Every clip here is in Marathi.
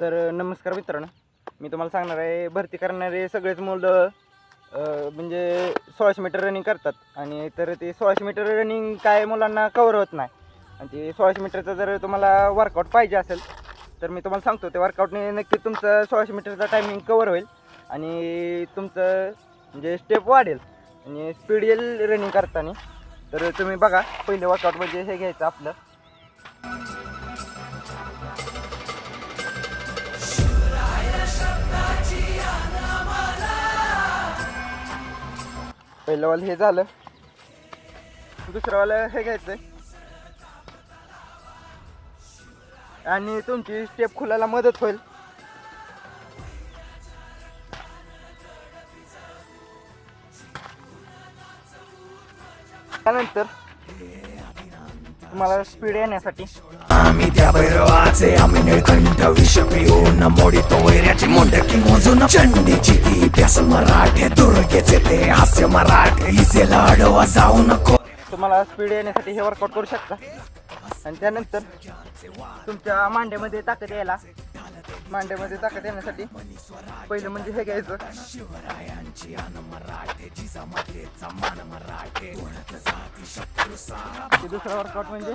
तर नमस्कार मित्रांनो. मी तुम्हाला सांगणार आहे भरती करणारे सगळेच मुलं म्हणजे सोळाशे मीटर रनिंग करतात. आणि तर ते सोळाशे मीटर रनिंग काय मुलांना कवर होत नाही. आणि ते सोळाशे मीटरचं जर तुम्हाला वर्कआउट पाहिजे असेल तर मी तुम्हाला सांगतो ते वर्कआउटने नक्की तुमचं सोळाशे मीटरचा टायमिंग कवर होईल. आणि तुमचं म्हणजे स्टेप वाढेल. आणि स्पीड येईल रनिंग करताना. तर तुम्ही बघा पहिले वर्कआउट म्हणजे हे घ्यायचं आपलं. पहिलंवालं हे झालं. दुसरं हे घ्यायचं आणि तुमची स्टेप खुलायला मदत होईल. त्यानंतर तुम्हाला स्पीड येण्यासाठी आम्ही त्या भैरवाचे आम्ही निळकंठ विष पिऊन मोडितो वैऱ्याची मुंडकी मोजून चंडीची ती प्यास मराठे दुर्गेचे ते हास्य मराठे इजेला अडवा जाऊ नको. तुम्हाला स्पीड येण्यासाठी हे वर्कआउट करू शकता. आणि त्यानंतर तुमच्या मांड्यामध्ये ताकद यायला. मांड्यामध्ये ताकद येण्यासाठी पहिलं म्हणजे हे घ्यायचं. दुसरं वर्कआउट म्हणजे?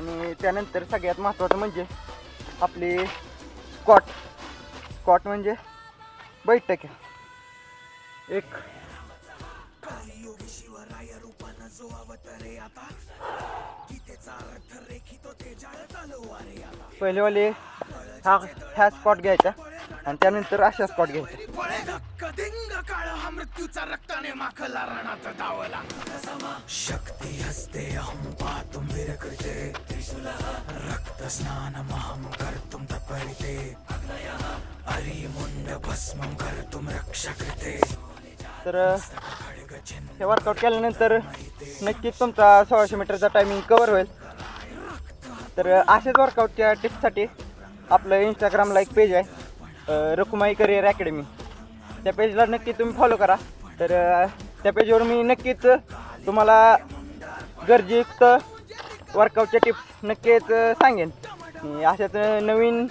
आणि त्यानंतर सगळ्यात महत्त्वाचं म्हणजे आपली स्कॉट. स्कॉट म्हणजे बैठक. एक. पहिलेवाले हा ह्या स्पॉट घ्यायचा आणि त्यानंतर अशा स्पॉट घ्यायच्या. हा मृत्यूचा रक्ताने माखला रणात धावला शक्ती हस्ते अहं पातुम विरकृते रक्त स्नान महं कर्तुम तपरिते अरी मुंड भस्मं कर्तुम रक्षा कृते तर हे वर्कआउट केल्यानंतर नक्कीच तुमचा सोळाशे मीटरचा टायमिंग कवर होईल. तर असेच वर्कआउटच्या टिप्ससाठी आपलं इंस्टाग्रामला एक पेज आहे रकुमाई करिअर अकॅडमी त्या पेजला नक्की तुम्ही फॉलो करा. तर त्या पेजवर मी नक्कीच तुम्हाला गरजेयुक्त वर्कआउटच्या टिप्स नक्कीच सांगेन. अशाच नवीन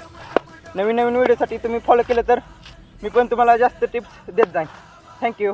नवीन नवीन व्हिडिओसाठी तुम्ही फॉलो केलं तर मी पण तुम्हाला जास्त टिप्स देत जाईन. थँक्यू